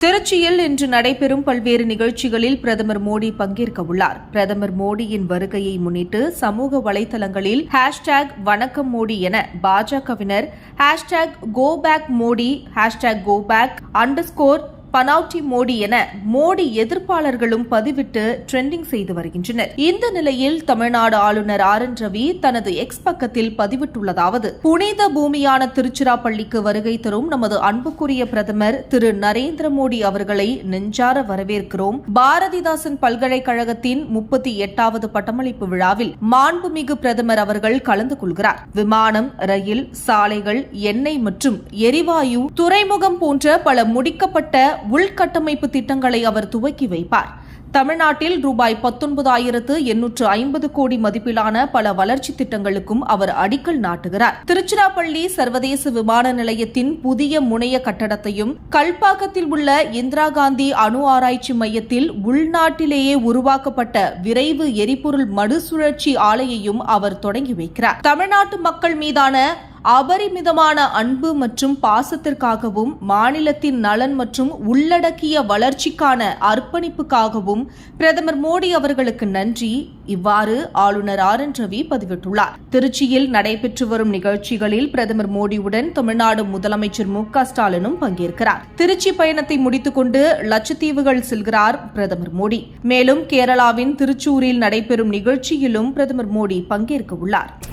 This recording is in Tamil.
திருச்சியில் இன்று நடைபெறும் பல்வேறு நிகழ்ச்சிகளில் பிரதமர் மோடி பங்கேற்க உள்ளார் பிரதமர் மோடியின் வருகையை முன்னிட்டு சமூக வலைதளங்களில் ஹேஷ்டேக் வணக்கம் மோடி என பாஜகவினர் hashtag go back Modi hashtag go back underscore Panauti Modi என மோடி எதிர்ப்பாளர்களும் பதிவிட்டு ட்ரெண்டிங் செய்து வருகின்றனர். இந்த நிலையில் தமிழ்நாடு ஆளுநர் ஆர் என் ரவி தனது எக்ஸ் பக்கத்தில் பதிவிட்டுள்ளதாவது புனித பூமியான திருச்சிராப்பள்ளிக்கு வருகை தரும் நமது அன்புக்குரிய பிரதமர் திரு நரேந்திர மோடி அவர்களை நெஞ்சார வரவேற்கிறோம். பாரதிதாசன் பல்கலைக்கழகத்தின் முப்பத்தி எட்டாவது பட்டமளிப்பு விழாவில் மாண்புமிகு பிரதமர் அவர்கள் கலந்து கொள்கிறார். விமானம் ரயில் சாலைகள் எண்ணெய் மற்றும் எரிவாயு துறைமுகம் போன்ற பல முடிக்கப்பட்ட உள்கட்டமைப்பு திட்டங்களை அவர் துவக்கி வைப்பார். தமிழ்நாட்டில் ரூபாய் பத்தொன்பதாயிரத்து எண்ணூற்று ஐம்பது கோடி மதிப்பிலான பல வளர்ச்சி திட்டங்களுக்கும் அவர் அடிக்கல் நாட்டுகிறார். திருச்சிராப்பள்ளி சர்வதேச விமான நிலையத்தின் புதிய முனைய கட்டடத்தையும் கல்பாக்கத்தில் உள்ள இந்திரா காந்தி அணு ஆராய்ச்சி மையத்தில் உள்நாட்டிலேயே உருவாக்கப்பட்ட விரைவு எரிபொருள் மறுசுழற்சி ஆலையையும் அவர் தொடங்கி வைக்கிறார். தமிழ்நாட்டு மக்கள் மீதான அபரிமிதமான அன்பு மற்றும் பாசத்திற்காகவும் மாநிலத்தின் நலன் மற்றும் உள்ளடக்கிய வளர்ச்சிக்கான அர்ப்பணிப்புக்காகவும் பிரதமர் மோடி அவர்களுக்கு நன்றி. இவ்வாறு ஆளுநர் ஆர் என் ரவி பதிவிட்டுள்ளார். திருச்சியில் நடைபெற்று வரும் நிகழ்ச்சிகளில் பிரதமர் மோடியுடன் தமிழ்நாடு முதலமைச்சர் மு க ஸ்டாலினும் பங்கேற்கிறார். திருச்சி பயணத்தை முடித்துக்கொண்டு லட்சத்தீவுகள் செல்கிறார் பிரதமர் மோடி. மேலும் கேரளாவின் திருச்சூரில் நடைபெறும் நிகழ்ச்சியிலும் பிரதமர் மோடி பங்கேற்க உள்ளார்